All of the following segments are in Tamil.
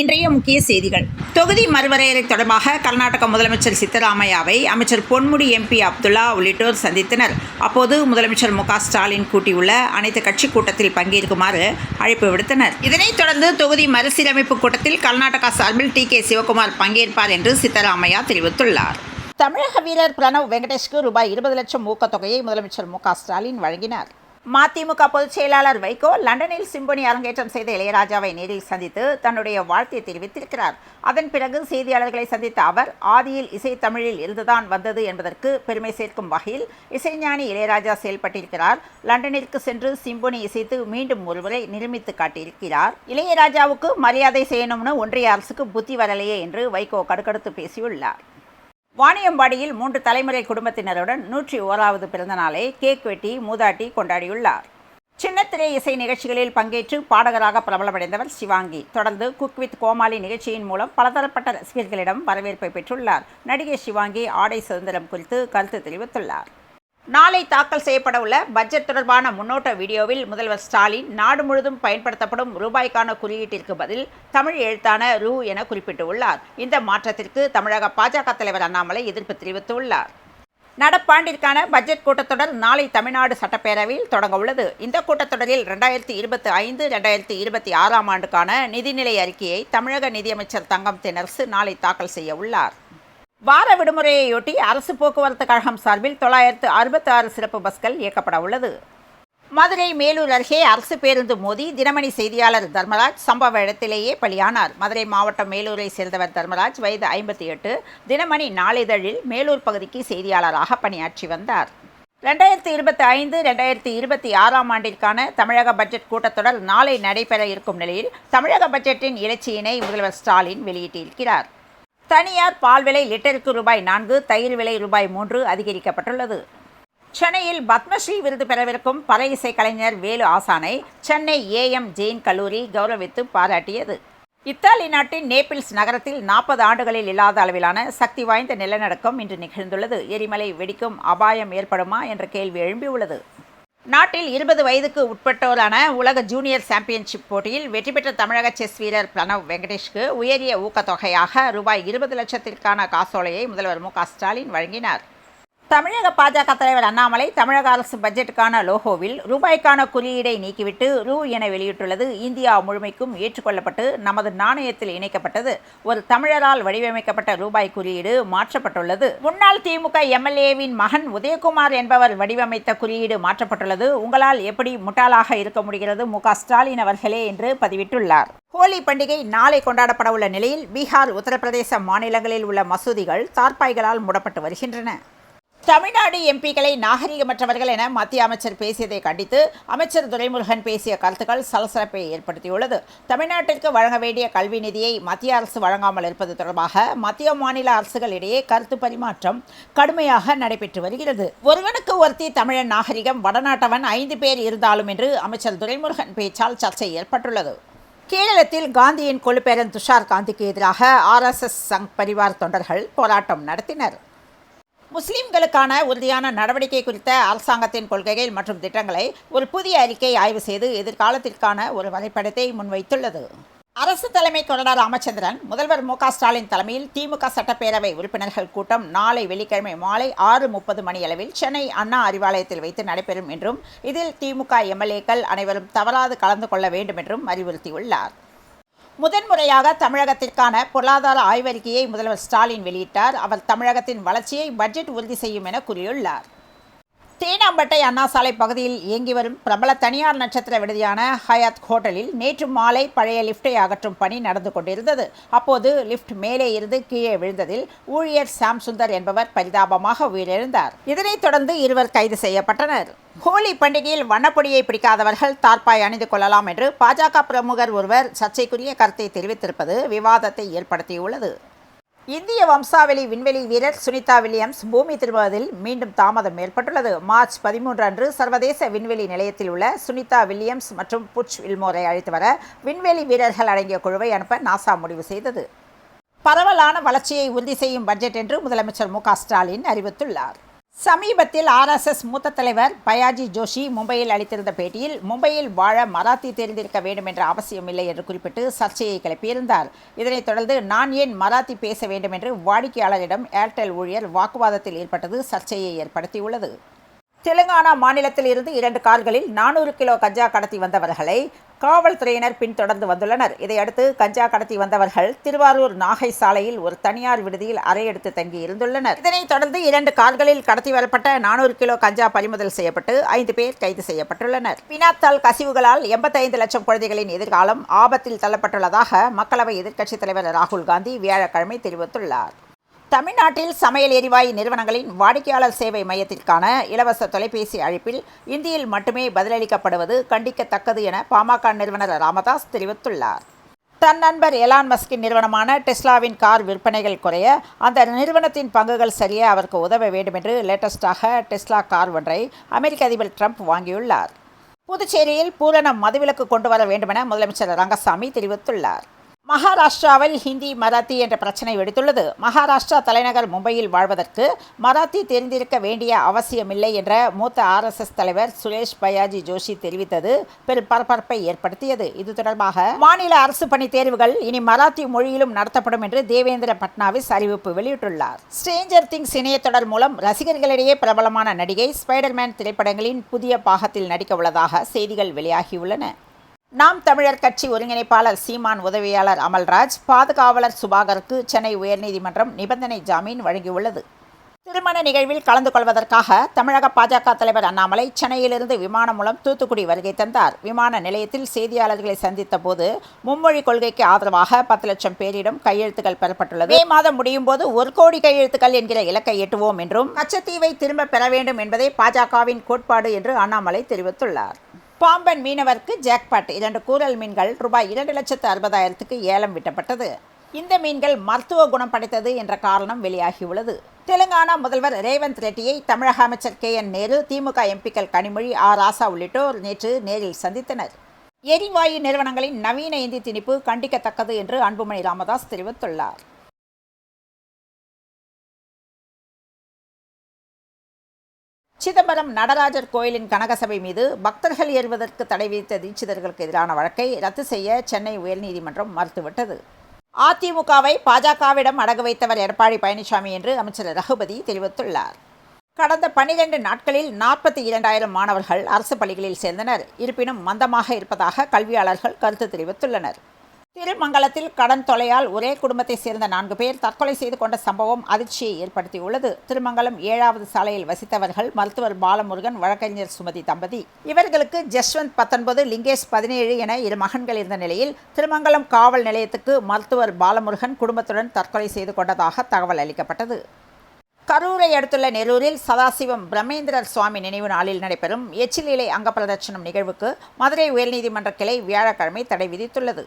இன்றைய முக்கிய செய்திகள். தொகுதி மறுவரையறை தொடர்பாக கர்நாடக முதலமைச்சர் சித்தராமையாவை அமைச்சர் பொன்முடி எம்பி அப்துல்லா உள்ளிட்டோர் சந்தித்தனர். அப்போது முதலமைச்சர் மு ஸ்டாலின் கூட்டியுள்ள அனைத்து கட்சி கூட்டத்தில் பங்கேற்குமாறு அழைப்பு விடுத்தனர். இதனைத் தொடர்ந்து தொகுதி மறுசீரமைப்பு கூட்டத்தில் கர்நாடகா சார்பில் டி கே சிவகுமார் பங்கேற்பார் என்று சித்தராமையா தெரிவித்துள்ளார். தமிழக வீரர் பிரணவ் வெங்கடேஷ்க்கு ரூபாய் இருபது லட்சம் ஊக்கத்தொகையை முதலமைச்சர் மு ஸ்டாலின் வழங்கினார். மதிமுக பொதுச் செயலாளர் வைகோ லண்டனில் சிம்பொனி அரங்கேற்றம் செய்த இளையராஜாவை நேரில் சந்தித்து தன்னுடைய வாழ்த்தை தெரிவித்திருக்கிறார். அதன் பிறகு செய்தியாளர்களை சந்தித்த அவர் ஆதியில் இசை தமிழில் இருந்துதான் வந்தது என்பதற்கு பெருமை சேர்க்கும் வகையில் இசைஞானி இளையராஜா செயல்பட்டிருக்கிறார். லண்டனிற்கு சென்று சிம்பொனி இசைத்து மீண்டும் ஒருவரை நிரூபித்து காட்டியிருக்கிறார். இளையராஜாவுக்கு மரியாதை செய்யணும்னு ஒன்றிய அரசுக்கு புத்தி வரலையே என்று வைகோ கடுக்கடுத்து பேசியுள்ளார். வாணியம்பாடியில் மூன்று தலைமுறை குடும்பத்தினருடன் நூற்றி ஓராவது பிறந்தநாளை கேக் வெட்டி மூதாட்டி கொண்டாடியுள்ளார். சின்னத்திரை இசை நிகழ்ச்சிகளில் பங்கேற்று பாடகராக பிரபலமடைந்தவர் சிவாங்கி. தொடர்ந்து குக் வித் கோமாளி நிகழ்ச்சியின் மூலம் பலதரப்பட்ட ரசிகர்களிடம் வரவேற்பை பெற்றுள்ளார். நடிகை சிவாங்கி ஆடை சுதந்திரம் குறித்து கருத்து தெரிவித்துள்ளார். நாளை தாக்கல் செய்யப்பட உள்ள பட்ஜெட் தொடர்பான முன்னோட்ட வீடியோவில் முதல்வர் ஸ்டாலின் நாடு முழுதும் பயன்படுத்தப்படும் ரூபாய்க்கான குறியீட்டிற்கு பதில் தமிழ் எழுத்தான ரூ என குறிப்பிட்டுள்ளார். இந்த மாற்றத்திற்கு தமிழக பாஜக தலைவர் அண்ணாமலை எதிர்ப்பு தெரிவித்துள்ளார். நடப்பாண்டிற்கான பட்ஜெட் கூட்டத்தொடர் நாளை தமிழ்நாடு சட்டப்பேரவையில் தொடங்க உள்ளது. இந்த கூட்டத்தொடரில் ரெண்டாயிரத்தி இருபத்தி ஐந்து ரெண்டாயிரத்தி இருபத்தி ஆறாம் ஆண்டுக்கான நிதிநிலை அறிக்கையை தமிழக நிதியமைச்சர் தங்கம் தென்னரசு நாளை தாக்கல் செய்ய உள்ளார். வார விடுமுறையையொட்டி அரசு போக்குவரத்து கழகம் சார்பில் தொள்ளாயிரத்து அறுபத்தி ஆறு சிறப்பு பஸ்கள் இயக்கப்பட உள்ளது. மதுரை மேலூர் அருகே அரசு பேருந்து மோதி தினமணி செய்தியாளர் தர்மராஜ் சம்பவ இடத்திலேயே பலியானார். மதுரை மாவட்டம் மேலூரை சேர்ந்தவர் தர்மராஜ் வயது ஐம்பத்தி எட்டு. தினமணி நாளிதழில் மேலூர் பகுதிக்கு செய்தியாளராக பணியாற்றி வந்தார். ரெண்டாயிரத்தி இருபத்தி ஐந்து ரெண்டாயிரத்தி இருபத்தி ஆறாம் ஆண்டிற்கான தமிழக பட்ஜெட் கூட்டத்தொடர் நாளை நடைபெற இருக்கும் நிலையில் தமிழக பட்ஜெட்டின் இலச்சியினை முதல்வர் ஸ்டாலின் வெளியிட்டிருக்கிறார். தனியார் பால் விலை லிட்டருக்கு ரூபாய் நான்கு தயிர் விலை ரூபாய் மூன்று அதிகரிக்கப்பட்டுள்ளது. சென்னையில் பத்மஸ்ரீ விருது பெறவிருக்கும் பல இசை கலைஞர் வேலு ஆசானை சென்னை ஏஎம் ஜெயின் கல்லூரி கௌரவித்து பாராட்டியது. இத்தாலி நாட்டின் நேபிள்ஸ் நகரத்தில் நாற்பது ஆண்டுகளில் இல்லாத அளவிலான சக்தி வாய்ந்த நிலநடுக்கம் இன்று நிகழ்ந்துள்ளது. எரிமலை வெடிக்கும் அபாயம் ஏற்படுமா என்ற கேள்வி எழும்பியுள்ளது. நாட்டில் இருபது வயதுக்கு உட்பட்டோரான உலக ஜூனியர் சாம்பியன்ஷிப் போட்டியில் வெற்றி பெற்ற தமிழக செஸ் வீரர் பிரணவ் வெங்கடேஷ்க்கு உயரிய ஊக்கத்தொகையாக ரூபாய் இருபது லட்சத்திற்கான காசோலையை முதல்வர் மு க ஸ்டாலின் வழங்கினார். தமிழக பாஜக தலைவர் அண்ணாமலை தமிழக அரசு பட்ஜெட்டுக்கான லோகோவில் ரூபாய்க்கான குறியீடை நீக்கிவிட்டு ரூ என வெளியிட்டுள்ளது. இந்தியா முழுமைக்கும் ஏற்றுக்கொள்ளப்பட்டு நமது நாணயத்தில் இணைக்கப்பட்டது. ஒரு தமிழரால் வடிவமைக்கப்பட்ட ரூபாய் குறியீடு மாற்றப்பட்டுள்ளது. முன்னாள் திமுக எம்எல்ஏவின் மகன் உதயகுமார் என்பவர் வடிவமைத்த குறியீடு மாற்றப்பட்டுள்ளது. உங்களால் எப்படி முட்டாளாக இருக்க முடிகிறது? மு ஸ்டாலின் அவர்களே என்று பதிவிட்டுள்ளார். ஹோலி பண்டிகை நாளை கொண்டாடப்பட உள்ள நிலையில் பீகார் உத்தரப்பிரதேச மாநிலங்களில் உள்ள மசூதிகள் தார்பாய்களால் மூடப்பட்டு வருகின்றன. தமிழ்நாடு எம்பிக்களை நாகரிகமற்றவர்கள் என மத்திய அமைச்சர் பேசியதை கண்டித்து அமைச்சர் துரைமுருகன் பேசிய கருத்துக்கள் சலசலப்பை ஏற்படுத்தியுள்ளது. தமிழ்நாட்டிற்கு வழங்க வேண்டிய கல்வி நிதியை மத்திய அரசு வழங்காமல் இருப்பது தொடர்பாக மத்திய மாநில அரசுகள் இடையே கருத்து பரிமாற்றம் கடுமையாக நடைபெற்று வருகிறது. ஒருவனுக்கு ஒருத்தி தமிழன் நாகரிகம் வடநாட்டவன் ஐந்து பேர் இருந்தாலும் என்று அமைச்சர் துரைமுருகன் பேச்சால் சர்ச்சை ஏற்பட்டுள்ளது. கேரளத்தில் காந்தியின் கொழுப்பேரன் துஷார் காந்திக்கு எதிராக ஆர்எஸ்எஸ் சங் பரிவார் தொண்டர்கள் போராட்டம் நடத்தினர். முஸ்லிம்களுக்கான உறுதியான நடவடிக்கை குறித்த அரசாங்கத்தின் கொள்கைகள் மற்றும் திட்டங்களை ஒரு புதிய அறிக்கை ஆய்வு செய்து எதிர்காலத்திற்கான ஒரு வரைபடத்தை முன்வைத்துள்ளது. அரசு தலைமை கொறடா ராமச்சந்திரன் முதல்வர் மு ஸ்டாலின் தலைமையில் திமுக சட்டப்பேரவை உறுப்பினர்கள் கூட்டம் நாளை வெள்ளிக்கிழமை மாலை ஆறு முப்பது மணியளவில் சென்னை அண்ணா அறிவாலயத்தில் வைத்து நடைபெறும் என்றும் இதில் திமுக எம்எல்ஏக்கள் அனைவரும் தவறாது கலந்து கொள்ள வேண்டும் என்றும் அறிவுறுத்தியுள்ளார். முதன்முறையாக தமிழகத்திற்கான பொருளாதார ஆய்வறிக்கையை முதல்வர் ஸ்டாலின் வெளியிட்டார். அவர் தமிழகத்தின் வளர்ச்சியை பட்ஜெட் உறுதி செய்யும் என கூறியுள்ளார். தேனாம்பட்டை அண்ணா சாலை பகுதியில் இயங்கி வரும் பிரபல தனியார் நட்சத்திர விடுதியான ஹயாத் ஹோட்டலில் நேற்று மாலை பழைய லிஃப்டை அகற்றும் பணி நடந்து கொண்டிருந்தது. அப்போது லிஃப்ட் மேலே இருந்து கீழே விழுந்ததில் ஊழியர் சாம் சுந்தர் என்பவர் பரிதாபமாக உயிரிழந்தார். இதனைத் தொடர்ந்து இருவர் கைது செய்யப்பட்டனர். ஹோலி பண்டிகையில் வண்ணப்பொடியை பிடிக்காதவர்கள் தார்ப்பாய் அணிந்து கொள்ளலாம் என்று பாஜக பிரமுகர் ஒருவர் சர்ச்சைக்குரிய கருத்தை தெரிவித்திருப்பது விவாதத்தை ஏற்படுத்தியுள்ளது. இந்திய வம்சாவளி விண்வெளி வீரர் சுனிதா வில்லியம்ஸ் பூமி திரும்புவதில் மீண்டும் தாமதம் ஏற்பட்டுள்ளது. மார்ச் பதிமூன்று அன்று சர்வதேச விண்வெளி நிலையத்தில் உள்ள சுனிதா வில்லியம்ஸ் மற்றும் புட்ச் வில்மோரை அழைத்து வர விண்வெளி வீரர்கள் அடங்கிய குழுவை அனுப்ப நாசா முடிவு செய்தது. பரவலான வளர்ச்சியை உறுதி செய்யும் பட்ஜெட் என்று முதலமைச்சர் மு க ஸ்டாலின் அறிவித்துள்ளார். சமீபத்தில் ஆர்எஸ்எஸ் மூத்த தலைவர் பயாஜி ஜோஷி மும்பையில் அளித்திருந்த பேட்டியில் மும்பையில் வாழ மராத்தி தெரிந்திருக்க வேண்டும் என்ற அவசியமில்லை என்று குறிப்பிட்டு சர்ச்சையை கிளப்பியிருந்தார். இதனைத் தொடர்ந்து நான் ஏன் மராத்தி பேச வேண்டும் என்று வாடிக்கையாளரிடம் ஏர்டெல் ஊழியர் வாக்குவாதத்தில் ஏற்பட்டது சர்ச்சையை ஏற்படுத்தியுள்ளது. தெலுங்கானா மாநிலத்தில் இருந்து இரண்டு கார்களில் நானூறு கிலோ கஞ்சா கடத்தி வந்தவர்களை காவல்துறையினர் பின்தொடர்ந்து வந்துள்ளனர். இதையடுத்து கஞ்சா கடத்தி வந்தவர்கள் திருவாரூர் நாகை சாலையில் ஒரு தனியார் விடுதியில் அறையெடுத்து தங்கி இருந்துள்ளனர். இதனைத் தொடர்ந்து இரண்டு கார்களில் கடத்தி வரப்பட்ட நானூறு கிலோ கஞ்சா பறிமுதல் செய்யப்பட்டு ஐந்து பேர் கைது செய்யப்பட்டுள்ளனர். பினாத்தால் கசிவுகளால் எண்பத்தைந்து லட்சம் குழந்தைகளின் எதிர்காலம் ஆபத்தில் தள்ளப்பட்டுள்ளதாக மக்களவை எதிர்க்கட்சித் தலைவர் ராகுல் காந்தி வியாழக்கிழமை தெரிவித்துள்ளார். தமிழ்நாட்டில் சமையல் எரிவாயு நிறுவனங்களின் வாடிக்கையாளர் சேவை மையத்திற்கான இலவச தொலைபேசி அழைப்பில் இந்தியில் மட்டுமே பதிலளிக்கப்படுவது கண்டிக்கத்தக்கது என பாமக நிறுவனர் ராமதாஸ் தெரிவித்துள்ளார். தன் நண்பர் எலான் மஸ்கின் நிறுவனமான டெஸ்லாவின் கார் விற்பனைகள் குறைய அந்த நிறுவனத்தின் பங்குகள் சரிய அவருக்கு உதவ வேண்டும் என்று லேட்டஸ்டாக டெஸ்லா கார் ஒன்றை அமெரிக்க அதிபர் ட்ரம்ப் வாங்கியுள்ளார். புதுச்சேரியில் பூரண மதுவிலக்கு கொண்டு வர வேண்டுமென முதலமைச்சர் ரங்கசாமி தெரிவித்துள்ளார். மகாராஷ்டிராவில் ஹிந்தி மராத்தி என்ற பிரச்சனை வெடித்துள்ளது. மகாராஷ்டிரா தலைநகர் மும்பையில் வாழ்வதற்கு மராத்தி தெரிந்திருக்க வேண்டிய அவசியமில்லை என்ற மூத்த ஆர்எஸ்எஸ் தலைவர் சுரேஷ் பயாஜி ஜோஷி தெரிவித்தது பெரும் பரபரப்பை ஏற்படுத்தியது. இது தொடர்பாக மாநில அரசு பணி தேர்வுகள் இனி மராத்தி மொழியிலும் நடத்தப்படும் என்று தேவேந்திர பட்னாவிஸ் அறிவிப்பு வெளியிட்டுள்ளார். ஸ்ட்ரேஞ்சர் திங்ஸ் இணையத்தொடர் மூலம் ரசிகர்களிடையே பிரபலமான நடிகை ஸ்பைடர்மேன் திரைப்படங்களின் புதிய பாகத்தில் நடிக்க உள்ளதாக செய்திகள் வெளியாகியுள்ளன. நாம் தமிழர் கட்சி ஒருங்கிணைப்பாளர் சீமான் உதவியாளர் அமல்ராஜ் பாதுகாவலர் சுபாகருக்கு சென்னை உயர்நீதிமன்றம் நிபந்தனை ஜாமீன் வழங்கியுள்ளது. திருமண நிகழ்வில் கலந்து கொள்வதற்காக தமிழக பாஜக தலைவர் அண்ணாமலை சென்னையிலிருந்து விமானம் மூலம் தூத்துக்குடி வருகை தந்தார். விமான நிலையத்தில் செய்தியாளர்களை சந்தித்த போது மும்மொழி கொள்கைக்கு ஆதரவாக பத்து லட்சம் பேரிடம் கையெழுத்துக்கள் பெறப்பட்டுள்ளது. மே மாதம் முடியும் போது ஒரு கோடி கையெழுத்துக்கள் என்கிற இலக்கை எட்டுவோம் என்றும் கச்சத்தீவை திரும்ப பெற வேண்டும் என்பதே பாஜகவின் கோட்பாடு என்று அண்ணாமலை தெரிவித்துள்ளார். பாம்பன் மீனவருக்கு ஜாக்பாட் இரண்டு கூரல் மீன்கள் ரூபாய் இரண்டு லட்சத்து அறுபதாயிரத்துக்கு ஏலம் விட்டப்பட்டது. இந்த மீன்கள் மருத்துவ குணம் படைத்தது என்ற காரணம் வெளியாகியுள்ளது. தெலுங்கானா முதல்வர் ரேவந்த் ரெட்டியை தமிழக அமைச்சர் கே என் நேரு திமுக எம்பிக்கள் கனிமொழி ஆர் ராசா உள்ளிட்டோர் நேற்று நேரில் சந்தித்தனர். எரிவாயு நிறுவனங்களின் நவீன இந்தி திணிப்பு கண்டிக்கத்தக்கது என்று அன்புமணி ராமதாஸ் தெரிவித்துள்ளார். சிதம்பரம் நடராஜர் கோயிலின் கனகசபை மீது பக்தர்கள் ஏறுவதற்கு தடை விதித்த தீட்சிதர்களுக்கு எதிரான வழக்கை ரத்து செய்ய சென்னை உயர்நீதிமன்றம் மறுத்துவிட்டது. அதிமுகவை பாஜகவிடம் அடகு வைத்தவர் எடப்பாடி பழனிசாமி என்று அமைச்சர் ரகுபதி தெரிவித்துள்ளார். கடந்த பனிரெண்டு நாட்களில் நாற்பத்தி இரண்டாயிரம் மாணவர்கள் அரசு பள்ளிகளில் சேர்ந்தனர். இருப்பினும் மந்தமாக இருப்பதாக கல்வியாளர்கள் கருத்து தெரிவித்துள்ளனர். திருமங்கலத்தில் கடன் தொலையால் ஒரே குடும்பத்தை சேர்ந்த நான்கு பேர் தற்கொலை செய்து கொண்ட சம்பவம் அதிர்ச்சியை ஏற்படுத்தியுள்ளது. திருமங்கலம் ஏழாவது சாலையில் வசித்தவர்கள் மருத்துவர் பாலமுருகன் வழக்கறிஞர் சுமதி தம்பதி. இவர்களுக்கு ஜஸ்வந்த் பத்தொன்பது லிங்கேஷ் பதினேழு என இரு மகன்கள் இருந்த நிலையில் திருமங்கலம் காவல் நிலையத்துக்கு மருத்துவர் பாலமுருகன் குடும்பத்துடன் தற்கொலை செய்து கொண்டதாக தகவல் அளிக்கப்பட்டது. கரூரை அடுத்துள்ள நெரூரில் சதாசிவம் பிரம்மேந்திரர் சுவாமி நினைவு நாளில் நடைபெறும் எச்சில் இலை அங்கப்பிரதட்சணம் நிகழ்வுக்கு மதுரை உயர்நீதிமன்ற கிளை வியாழக்கிழமை தடை விதித்துள்ளது.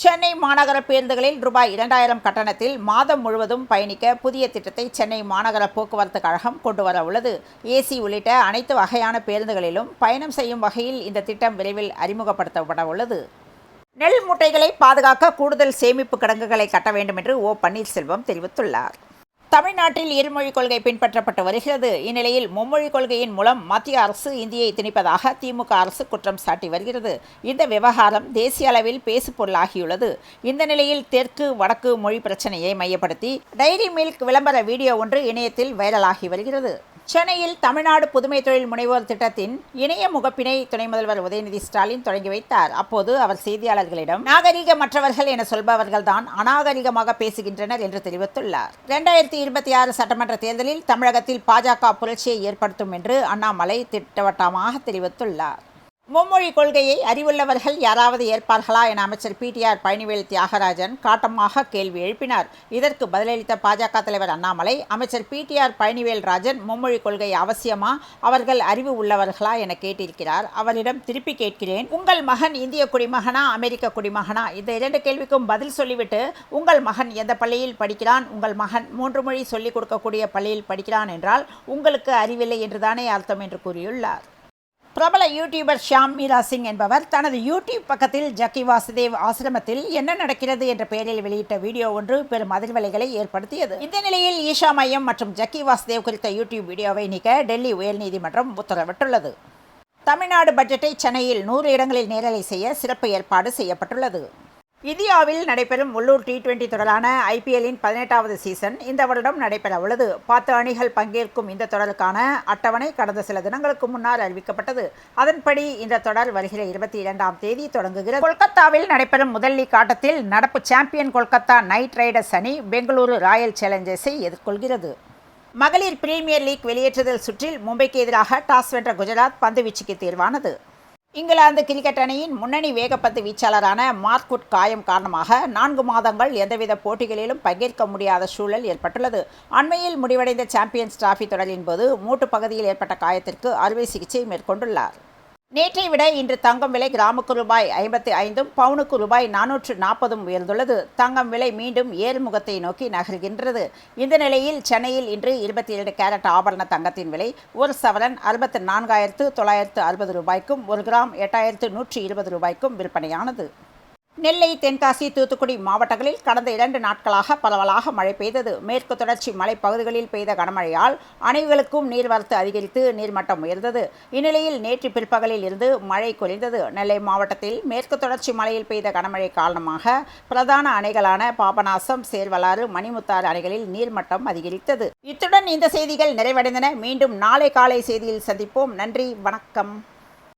சென்னை மாநகர பேருந்துகளில் ரூபாய் இரண்டாயிரம் கட்டணத்தில் மாதம் முழுவதும் பயணிக்க புதிய திட்டத்தை சென்னை மாநகர போக்குவரத்து கழகம் கொண்டு வர உள்ளது. ஏசி உள்ளிட்ட அனைத்து வகையான பேருந்துகளிலும் பயணம் செய்யும் வகையில் இந்த திட்டம் விரைவில் அறிமுகப்படுத்தப்பட உள்ளது. நெல் மூட்டைகளை பாதுகாக்க கூடுதல் சேமிப்பு கிடங்குகளை கட்ட வேண்டும் என்று ஓ பன்னீர்செல்வம் தெரிவித்துள்ளார். தமிழ்நாட்டில் இருமொழி கொள்கை பின்பற்றப்பட்டு வருகிறது. இந்நிலையில் மும்மொழி கொள்கையின் மூலம் மத்திய அரசு இந்தியை திணிப்பதாக திமுக அரசு குற்றம் சாட்டி வருகிறது. இந்த விவகாரம் தேசிய அளவில் பேசுபொருளாகியுள்ளது. இந்த நிலையில் தெற்கு வடக்கு மொழி பிரச்சனையை மையப்படுத்தி டைரி மில்க் விளம்பர வீடியோ ஒன்று இணையத்தில் வைரலாகி வருகிறது. சென்னையில் தமிழ்நாடு புதுமை தொழில் முனைவோர் திட்டத்தின் இணைய முகப்பினை துணை முதல்வர் உதயநிதி ஸ்டாலின் தொடங்கி வைத்தார். அப்போது அவர் செய்தியாளர்களிடம் நாகரிகமற்றவர்கள் என சொல்பவர்கள் தான் அநாகரிகமாக பேசுகின்றனர் என்று தெரிவித்துள்ளார். இரண்டாயிரத்தி இருபத்தி ஆறு சட்டமன்ற தேர்தலில் தமிழகத்தில் பாஜக புரட்சியை ஏற்படுத்தும் என்று அண்ணாமலை திட்டவட்டமாக தெரிவித்துள்ளார். மும்மொழி கொள்கையை அறிவுள்ளவர்கள் யாராவது ஏற்பார்களா என அமைச்சர் பிடிஆர் பழனிவேல் தியாகராஜன் காட்டமாக கேள்வி எழுப்பினார். இதற்கு பதிலளித்த பாஜக தலைவர் அண்ணாமலை அமைச்சர் பிடிஆர் பழனிவேல் ராஜன் மும்மொழி கொள்கை அவசியமா? அவர்கள் அறிவு உள்ளவர்களா என கேட்டிருக்கிறார். அவரிடம் திருப்பி கேட்கிறேன். உங்கள் மகன் இந்திய குடிமகனா அமெரிக்க குடிமகனா? இந்த இரண்டு கேள்விக்கும் பதில் சொல்லிவிட்டு உங்கள் மகன் எந்த பள்ளியில் படிக்கிறான்? உங்கள் மகன் மூன்று மொழி சொல்லிக் கொடுக்கக்கூடிய பள்ளியில் படிக்கிறான் என்றால் உங்களுக்கு அறிவில்லை என்றுதானே அர்த்தம் என்று கூறியுள்ளார். பிரபல யூடியூபர் ஷியாம் மீரா சிங் என்பவர் தனது யூடியூப் பக்கத்தில் ஜக்கி வாசுதேவ் ஆசிரமத்தில் என்ன நடக்கிறது என்ற பெயரில் வெளியிட்ட வீடியோ ஒன்று பெரும் அதிர்வலைகளை ஏற்படுத்தியது. இந்த நிலையில் ஈஷா மையம் மற்றும் ஜக்கி வாசுதேவ் குறித்த யூடியூப் வீடியோவை நீக்க டெல்லி உயர்நீதிமன்றம் உத்தரவிட்டுள்ளது. தமிழ்நாடு பட்ஜெட்டை சென்னையில் நூறு இடங்களில் நேரலை செய்ய சிறப்பு ஏற்பாடு செய்யப்பட்டுள்ளது. இந்தியாவில் நடைபெறும் உள்ளூர் டி டுவெண்டி தொடரான ஐபிஎல்லின் பதினெட்டாவது சீசன் இந்த வருடம் நடைபெற உள்ளது. பத்து அணிகள் பங்கேற்கும் இந்த தொடருக்கான அட்டவணை கடந்த சில தினங்களுக்கு முன்னால் அறிவிக்கப்பட்டது. அதன்படி இந்த தொடர் வருகிற இருபத்தி இரண்டாம் தேதி தொடங்குகிறது. கொல்கத்தாவில் நடைபெறும் முதல் லீக் ஆட்டத்தில் நடப்பு சாம்பியன் கொல்கத்தா நைட் ரைடர்ஸ் அணி பெங்களூரு ராயல் சேலஞ்சர்ஸை எதிர்கொள்கிறது. மகளிர் பிரீமியர் லீக் வெளியேற்றுதல் சுற்றில் மும்பைக்கு எதிராக டாஸ் வென்ற குஜராத் பந்துவீச்சுக்கு தேர்வானது. இங்கிலாந்து கிரிக்கெட் அணியின் முன்னணி வேகப்பந்து வீச்சாளரான மார்க்குட் காயம் காரணமாக நான்கு மாதங்கள் எந்தவித போட்டிகளிலும் பங்கேற்க முடியாத சூழல் ஏற்பட்டுள்ளது. அண்மையில் முடிவடைந்த சாம்பியன்ஸ் டிராஃபி தொடரின் போது மூட்டு பகுதியில் ஏற்பட்ட காயத்திற்கு அறுவை சிகிச்சை மேற்கொண்டுள்ளார். நேற்றை விட இன்று தங்கம் விலை கிராமுக்கு ரூபாய் ஐம்பத்தி ஐந்தும் பவுனுக்கு ரூபாய் நானூற்று நாற்பதும் உயர்ந்துள்ளது. தங்கம் விலை மீண்டும் ஏறுமுகத்தை நோக்கி நகர்கின்றது. இந்த நிலையில் சென்னையில் இன்று இருபத்தி ஏழு கேரட் ஆபரண தங்கத்தின் விலை ஒரு சவரன் அறுபத்தி நான்காயிரத்து தொள்ளாயிரத்து அறுபது ரூபாய்க்கும் ஒரு கிராம் எட்டாயிரத்து நூற்றி இருபது ரூபாய்க்கும் விற்பனையானது. நெல்லை தென்காசி தூத்துக்குடி மாவட்டங்களில் கடந்த இரண்டு நாட்களாக பரவலாக மழை பெய்தது. மேற்கு தொடர்ச்சி மலைப்பகுதிகளில் பெய்த கனமழையால் அணைகளுக்கும் நீர்வரத்து அதிகரித்து நீர்மட்டம் உயர்ந்தது. இந்நிலையில் நேற்று பிற்பகலில் இருந்து மழை குறைந்தது. நெல்லை மாவட்டத்தில் மேற்கு தொடர்ச்சி மலையில் பெய்த கனமழை காரணமாக பிரதான அணைகளான பாபநாசம் சேர்வலாறு மணிமுத்தாறு அணைகளில் நீர்மட்டம் அதிகரித்தது. இத்துடன் இந்த செய்திகள் நிறைவடைந்தன. மீண்டும் நாளை காலை செய்தியில் சந்திப்போம். நன்றி வணக்கம்.